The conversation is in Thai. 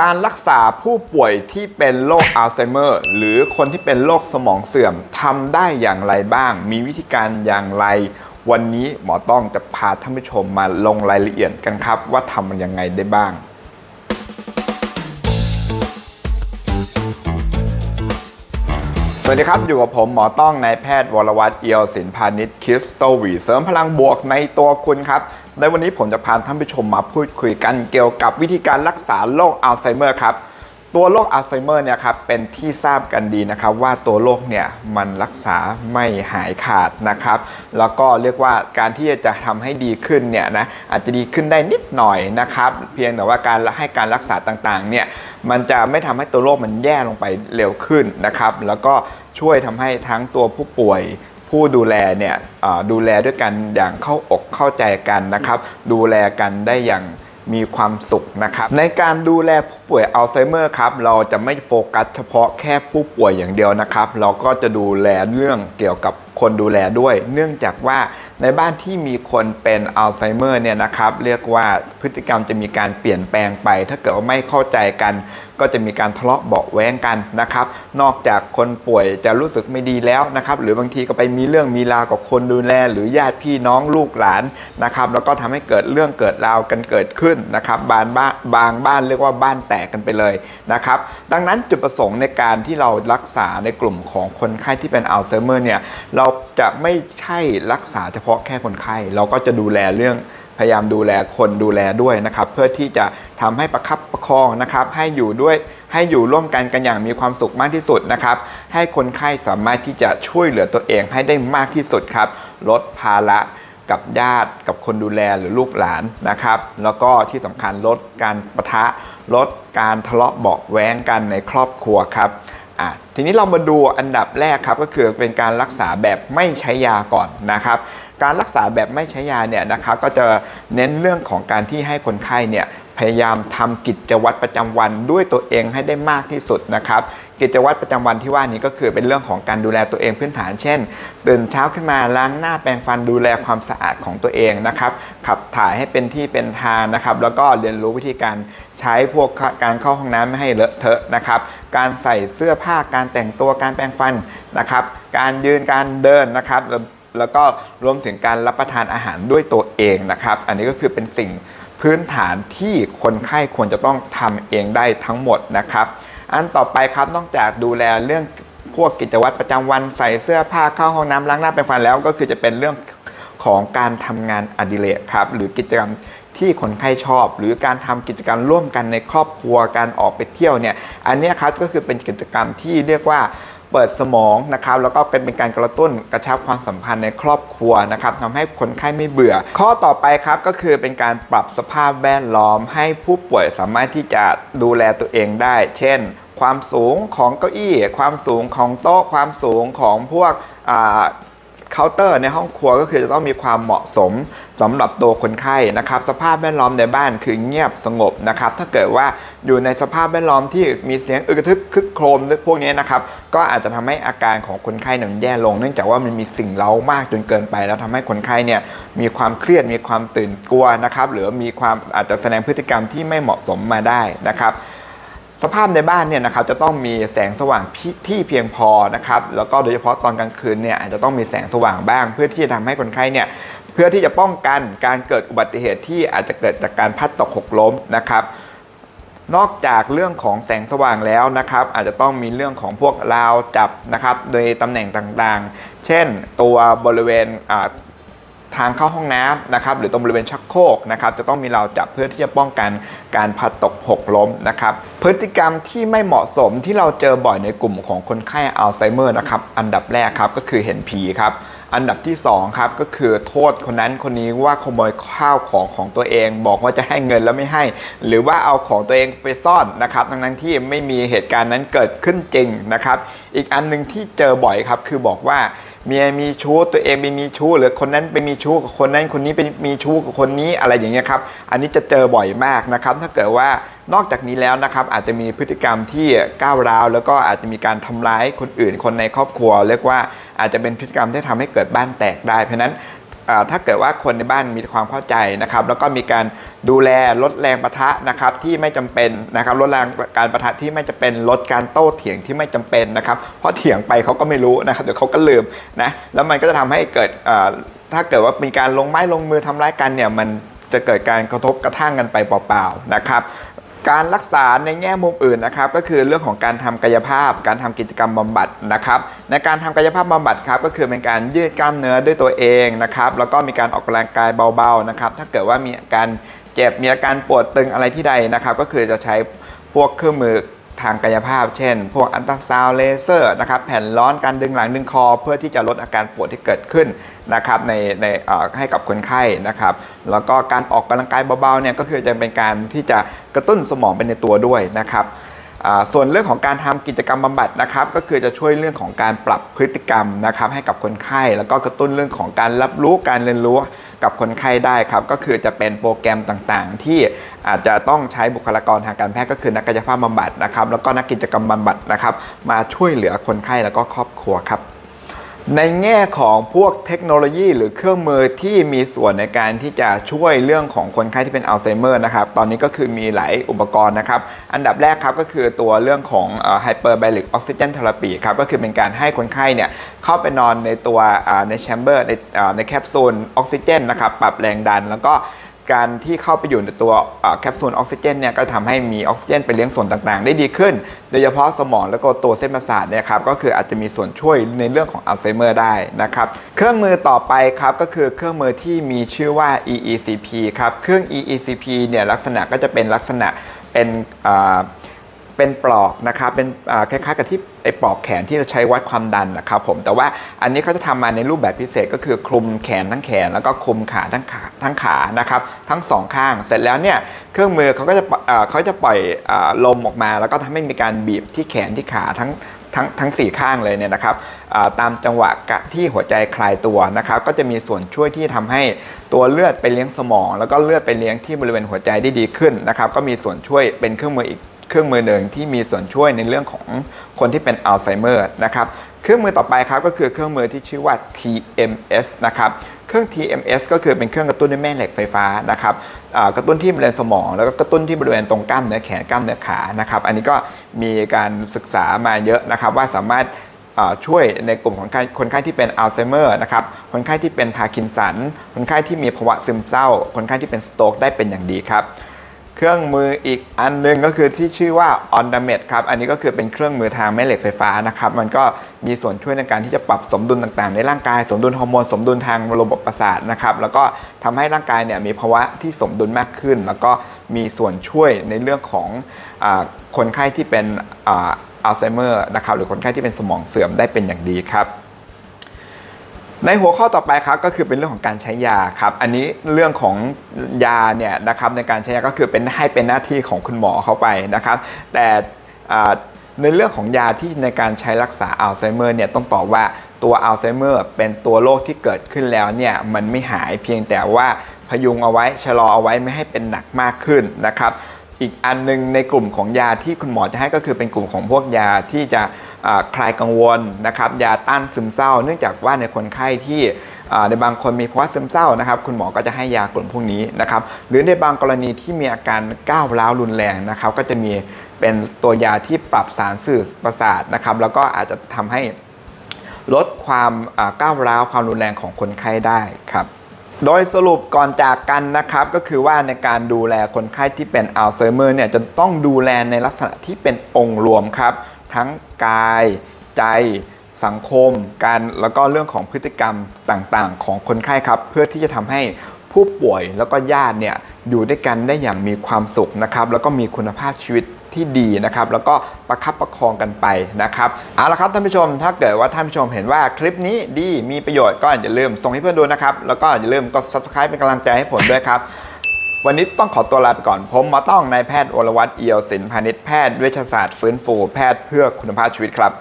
การรักษาผู้ป่วยที่เป็นโรคอัลไซเมอร์ หรือคนที่เป็นโรคสมองเสื่อมทำได้อย่างไรบ้าง มีวิธีการอย่างไร วันนี้หมอต้องจะพาท่านผู้ชมมาลงรายละเอียดกันครับ ว่าทำมันยังไงได้บ้าง วัสดีครับ อยู่กับผมหมอต้องนายแพทย์วรวัตรเอียวสินพาณิชย์คิสโตวีเสริมพลังบวกในตัวคุณครับ ในวันนี้ผมจะพาท่านผู้ชมมาพูดคุยกันเกี่ยวกับวิธีการรักษาโรคอัลไซเมอร์ครับ ตัวโรคอัลไซเมอร์เนี่ยครับเป็นที่ทราบกันดีนะครับว่าตัวโรคเนี่ยมันรักษาไม่หายขาดนะครับ แล้วก็เรียกว่าการที่จะทำให้ดีขึ้นเนี่ยนะอาจจะดีขึ้นได้นิดหน่อยนะครับเพียงแต่ว่าการให้การรักษาต่างๆเนี่ยมันจะไม่ทำให้ตัวโรคมันแย่ลงไปเร็วขึ้นนะครับ แล้วก็ช่วยทำให้ทั้งตัวผู้ป่วยผู้ดูแลเนี่ยดูแลด้วยกันอย่างเข้าอกเข้าใจกันนะครับ ดูแลกันได้อย่างมีความสุขนะครับ ในการดูแลผ ป่วยอัลไซเมอร์ครับเราจะไม่โฟกัสเฉพาะแค่ผู้ป่วยอย่างเดียวนะครับ เราก็จะดูแลเรื่องเกี่ยวกับคนดูแลด้วย เนื่องจากว่าในบ้านที่มีคนเป็นอัลไซเมอร์เนี่ยนะครับเรียกว่าพฤติกรรมจะมีการเปลี่ยนแปลงไป ถ้าเกิดว่าไม่เข้าใจกัน ก็จะมีการทะเลาะเบาแว้งกันนะครับ นอกจากคนป่วยจะรู้สึกไม่ดีแล้วนะครับ หรือบางทีก็ไปมีเรื่องมีราวกับคนดูแล หรือญาติพี่น้องลูกหลานนะครับ แล้วก็ทำให้เกิดเรื่องเกิดราวกันเกิดขึ้นนะครับบานบ้านบางบ้านเรียกว่าบ้านแตกกันไปเลยนะครับ ดังนั้นจุดประสงค์ในการที่เรารักษาในกลุ่มของคนไข้ที่เป็นอัลไซเมอร์เนี่ยเราจะไม่ใช่รักษาเฉพาะแค่คนไข้ เราก็จะดูแลเรื่องพยายามดูแลคนดูแลด้วยนะครับ เพื่อที่จะทำให้ประคับประคองนะครับ ให้อยู่ด้วยให้อยู่ร่วมกันกันอย่างมีความสุขมากที่สุดนะครับ ให้คนไข้สามารถที่จะช่วยเหลือตัวเองให้ได้มากที่สุดครับ ลดภาระ กับญาติกับคนดูแลหรือลูกหลานนะครับ แล้วก็ที่สำคัญลดการประทะลดการทะเลาะเบาะแว้งกันในครอบครัวครับอะทีนี้เรามาดูอันดับแรกครับก็คือเป็นการรักษาแบบไม่ใช้ยาก่อนนะครับ การรักษาแบบไม่ใช้ยาเนี่ยนะครับก็จะเน้นเรื่องของการที่ให้คนไข้เนี่ยพยายามทำกิจวัตรประจำวันด้วยตัวเองให้ได้มากที่สุดนะครับ กิจวัตรประจำวันที่ว่านี้ก็คือเป็นเรื่องของการดูแลตัวเองพื้นฐาน เช่น ตื่นเช้าขึ้นมาล้างหน้าแปรงฟันดูแลความสะอาดของตัวเองนะครับ ขับถ่ายให้เป็นที่เป็นทางนะครับ แล้วก็เรียนรู้วิธีการใช้พวกการเข้าห้องน้ำไม่ให้เลอะเทอะนะครับ การใส่เสื้อผ้าการแต่งตัวการแปรงฟันนะครับ การยืนการเดินนะครับแล้วก็รวมถึงการรับประทานอาหารด้วยตัวเองนะครับ อันนี้ก็คือเป็นสิ่งพื้นฐานที่คนไข้ควรจะต้องทำเองได้ทั้งหมดนะครับ อันต่อไปครับนอกจากดูแลเรื่องพวกกิจวัตรประจำวันใส่เสื้อผ้าเข้าห้องน้ำล้างหน้าแปรงฟันแล้วก็คือจะเป็นเรื่องของการทำงานอดิเรกครับ หรือกิจกรรมที่คนไข้ชอบ หรือการทำกิจกรรมร่วมกันในครอบครัวการออกไปเที่ยวเนี่ยอันนี้ครับก็คือเป็นกิจกรรมที่เรียกว่า เปิดสมองนะครับแล้วก็เป็นเป็นการกระตุ้นกระชับความสัมพันธ์ในครอบครัวนะครับทำให้คนไข้ไม่เบื่อ ข้อต่อไปครับก็คือเป็นการปรับสภาพแวดล้อม ให้ผู้ป่วยสามารถที่จะดูแลตัวเองได้ เช่น ความสูงของเก้าอี้ ความสูงของโต๊ะ ความสูงของพวก เคาน์เตอร์ในห้องครัวก็คือจะต้องมีความเหมาะสมสำหรับตัวคนไข้นะครับสภาพแวดล้อมในบ้านคือเงียบสงบนะครับถ้าเกิดว่าอยู่ในสภาพแวดล้อมที่มีเสียงอึกทึกคึกโครมพวกนี้นะครับก็อาจจะทำให้อาการของคนไข้เนี่ยมันแย่ลง เนื่องจากว่ามันมีสิ่งเร้ามากจนเกินไป แล้วทำให้คนไข้เนี่ยมีความเครียดมีความตื่นกลัวนะครับหรือมีความอาจจะแสดงพฤติกรรมที่ไม่เหมาะสมมาได้นะครับ สภาพในบ้านเนี่ยนะครับจะต้องมีแสงสว่างที่เพียงพอนะครับแล้วก็โดยเฉพาะตอนกลางคืนเนี่ยอาจจะต้องมีแสงสว่างบ้าง เพื่อที่จะทำให้คนไข้เนี่ยเพื่อที่จะป้องกันการเกิดอุบัติเหตุที่อาจจะเกิดจากการพัดตกหกล้มนะครับ นอกจากเรื่องของแสงสว่างแล้วนะครับ อาจจะต้องมีเรื่องของพวกราวจับนะครับ โดยตำแหน่งต่างๆ เช่นตัวบริเวณอ่า ทางเข้าห้องน้ำนะครับหรือตรงบริเวณชักโครกนะครับจะต้องมีเราวจับเพื่อที่จะป้องกันการพัดตกหกล้มนะครับพฤติกรรมที่ไม่เหมาะสมที่เราเจอบ่อยในกลุ่มของคนไข้อัลไซเมอร์นะครับอันดับแรกครับก็คือเห็นผีครับอันดับที่2ครับก็คือโทษคนนั้นคนนี้ว่าขโมยข้าวของของตัวเอง บอกว่าจะให้เงินแล้วไม่ให้ หรือว่าเอาของตัวเองไปซ่อนนะครับทั้งนั้นที่ไม่มีเหตุการณ์นั้นเกิดขึ้นจริงนะครับ อีกอันหนึ่งที่เจอบ่อยครับคือบอกว่า เมียมีชู้ตัวเองไปมีชู้หรือคนนั้นไปมีชู้กับคนนั้นคนนี้ไปมีชู้กับคนนี้อะไรอย่างเงี้ยครับ อันนี้จะเจอบ่อยมากนะครับ ถ้าเกิดว่านอกจากนี้แล้วนะครับ อาจจะมีพฤติกรรมที่ก้าวร้าว แล้วก็อาจจะมีการทำร้ายคนอื่น คนในครอบครัว เรียกว่าอาจจะเป็นพฤติกรรมที่ทำให้เกิดบ้านแตกได้เพราะนั้น ถ้าเกิดว่าคนในบ้านมีความเข้าใจนะครับ แล้วก็มีการดูแลลดแรงประทะนะครับที่ไม่จำเป็นนะครับลดแรงการประทะที่ไม่จำเป็นลดการโต้เถียงที่ไม่จำเป็นนะครับ เพราะเถียงไปเขาก็ไม่รู้นะครับเดี๋ยวเขาก็ลืมนะแล้วมันก็จะทำให้เกิดถ้าเกิดว่ามีการลงไม้ลงมือทำร้ายกันเนี่ยมันจะเกิดการกระทบกระทั่งกันไปเปล่าๆนะครับ การรักษาในแง่มุมอื่นนะครับก็คือเรื่องของการทำกายภาพ การทำกิจกรรมบำบัดนะครับในการทำกายภาพบำบัดครับก็คือเป็นการยืดกล้ามเนื้อด้วยตัวเองนะครับแล้วก็มีการออกกำลังกายเบาๆนะครับถ้าเกิดว่ามีอาการเจ็บมีอาการปวดตึงอะไรที่ใดนะครับก็คือจะใช้พวกเครื่องมือ ทางกายภาพ เช่น พวกอันตราซาวเลเซอร์นะครับแผ่นร้อนการดึงหลังดึงคอ เพื่อที่จะลดอาการปวดที่เกิดขึ้นนะครับในในให้กับคนไข้นะครับ แล้วก็การออกกำลังกายเบาๆเนี่ยก็คือจะเป็นการที่จะกระตุ้นสมองไปในตัวด้วยนะครับ ส่วนเรื่องของการทำกิจกรรมบำบัดนะครับ ก็คือจะช่วยเรื่องของการปรับพฤติกรรมนะครับให้กับคนไข้ แล้วก็กระตุ้นเรื่องของการรับรู้การเรียนรู้กับคนไข้ได้ครับ ก็คือจะเป็นโปรแกรมต่างๆ ที่อาจจะต้องใช้บุคลากรทางการแพทย์ก็คือนักกายภาพบำบัดนะครับแล้วก็นักกิจกรรมบำบัดนะครับ มาช่วยเหลือคนไข้แล้วก็ครอบครัวครับ ในแง่ของพวกเทคโนโลยีหรือเครื่องมือที่มีส่วนในการที่จะช่วยเรื่องของคนไข้ที่เป็นอัลไซเมอร์นะครับ ตอนนี้ก็คือมีหลายอุปกรณ์นะครับ อันดับแรกครับก็คือตัวเรื่องของไฮเปอร์ไบลิกออกซิเจนเทอราปีครับ ก็คือเป็นการให้คนไข้เนี่ยเข้าไปนอนในตัวในแชมเบอร์ในในแคปซูลออกซิเจนนะครับ ปรับแรงดันแล้วก็ การที่เข้าไปอยู่ในตัวแคปซูลออกซิเจนเนี่ยก็ทำให้มีออกซิเจนไปเลี้ยงส่วนต่างๆ ได้ดีขึ้น โดยเฉพาะสมองแล้วก็ตัวเส้นประสาทเนี่ยครับก็คืออาจจะมีส่วนช่วยในเรื่องของอัลไซเมอร์ได้นะครับเครื่องมือต่อไปครับก็คือเครื่องมือที่มีชื่อว่า EECP ครับเครื่อง EECP เนี่ยลักษณะก็จะเป็นลักษณะเป็นอ่า เป็นปลอกนะครับเป็นคล้ายๆกับที่ไอ้ปลอกแขนที่เราใช้วัดความดันนะครับผมแต่ว่าอันนี้เขาจะทำมาในรูปแบบพิเศษก็คือคลุมแขนทั้งแขน แล้วก็คลุมขาทั้งขาทั้งขานะครับทั้งสองข้างเสร็จแล้วเนี่ยเครื่องมือเขาก็จะเขาจะปล่อยลมออกมา แล้วก็ทำให้มีการบีบที่แขนที่ขาทั้งทั้งทั้งสี่ข้างเลยเนี่ยนะครับตามจังหวะกะที่หัวใจคลายตัวนะครับก็จะมีส่วนช่วยที่ทำให้ตัวเลือดไปเลี้ยงสมอง แล้วก็เลือดไปเลี้ยงที่บริเวณหัวใจได้ดีขึ้นนะครับก็มีส่วนช่วยเป็นเครื่องมืออีก เครื่องมือหนึ่งที่มีส่วนช่วยในเรื่องของคนที่เป็นอัลไซเมอร์นะครับเครื่องมือต่อไปครับก็คือเครื่องมือที่ชื่อว่า TMS นะครับเครื่อง TMS ก็คือเป็นเครื่องกระตุ้นด้วยแม่เหล็กไฟฟ้านะครับกระตุ้นที่บริเวณสมอง แล้วก็กระตุ้นที่บริเวณตรงกล้ามเนื้อแขนกล้ามเนื้อขานะครับอันนี้ก็มีการศึกษามาเยอะนะครับว่าสามารถช่วยในกลุ่มของคนไข้ที่เป็นอัลไซเมอร์นะครับ คนไข้ที่เป็นพาร์กินสัน คนไข้ที่มีภาวะซึมเศร้า คนไข้ที่เป็นสโตรกได้เป็นอย่างดีครับ เครื่องมืออีกอันหนึงก็คือที่ชื่อว่า on d a m e d ครับ อันนี้ก็คือเป็นเครื่องมือทางแม่เหล็กไฟฟ้านะครับ มันก็มีส่วนช่วยในการที่จะปรับสมดุลต่างๆ ในร่างกาย สมดุลฮอร์โมน สมดุลทางระบบประสาทนะครับ แล้วก็ทำให้ร่างกายเนี่ยมีภาวะที่สมดุลมากขึ้น แล้วก็มีส่วนช่วยในเรื่องของอคนไข้ที่เป็นอัลไซเมอร์นะครับ หรือคนไข้ที่เป็นสมองเสื่อมได้เป็นอย่างดีครับ ในหัวข้อต่อไปครับก็คือเป็นเรื่องของการใช้ยาครับอันนี้เรื่องของยาเนี่ยนะครับในการใช้ยาก็คือเป็นให้เป็นหน้าที่ของคุณหมอเข้าไปนะครับ แต่ในเรื่องของยาที่ในการใช้รักษาอัลไซเมอร์เนี่ยต้องบอกว่าตัวอัลไซเมอร์เป็นตัวโรคที่เกิดขึ้นแล้วเนี่ยมันไม่หายเพียงแต่ว่าพยุงเอาไว้ชะลอเอาไว้ไม่ให้เป็นหนักมากขึ้นนะครับ อีกอันหนึงในกลุ่มของยาที่คุณหมอจะให้ก็คือเป็นกลุ่มของพวกยาที่จะ คลายกังวลนะครับยาต้านซึมเศร้า เนื่องจากว่าในคนไข้ที่ในบางคนมีภาวะซึมเศร้านะครับคุณหมอก็จะให้ยากลุ่มพวกนี้นะครับหรือในบางกรณีที่มีอาการก้าวร้าวรุนแรงนะครับก็จะมีเป็นตัวยาที่ปรับสารสื่อประสาทนะครับแล้วก็อาจจะทำให้ลดความก้าวร้าวความรุนแรงของคนไข้ได้ครับโดยสรุปก่อนจากกันนะครับก็คือว่าในการดูแลคนไข้ที่เป็นอัลไซเมอร์เนี่ยจะต้องดูแลในลักษณะที่เป็นองค์รวมครับ ทั้งกาย ใจ สังคม การแล้วก็เรื่องของพฤติกรรมต่างๆ ของคนไข้ครับ เพื่อที่จะทำให้ผู้ป่วยแล้วก็ญาติเนี่ยอยู่ด้วยกันได้อย่างมีความสุขนะครับ แล้วก็มีคุณภาพชีวิตที่ดีนะครับ แล้วก็ประคับประคองกันไปนะครับเอาละครับท่านผู้ชม ถ้าเกิดว่าท่านผู้ชมเห็นว่าคลิปนี้ดีมีประโยชน์ก็อย่าลืมส่งให้เพื่อนดูนะครับ แล้วก็อย่าลืมกด subscribe เป็นกำลังใจให้ผมด้วยครับ วันนี้ต้องขอตัวลาไปก่อน ผมหมอต้องนายแพทย์โอรวัตเอียวศิลป์พาณิชย์แพทย์เวชศาสตร์ฟื้นฟูแพทย์เพื่อคุณภาพชีวิตครับ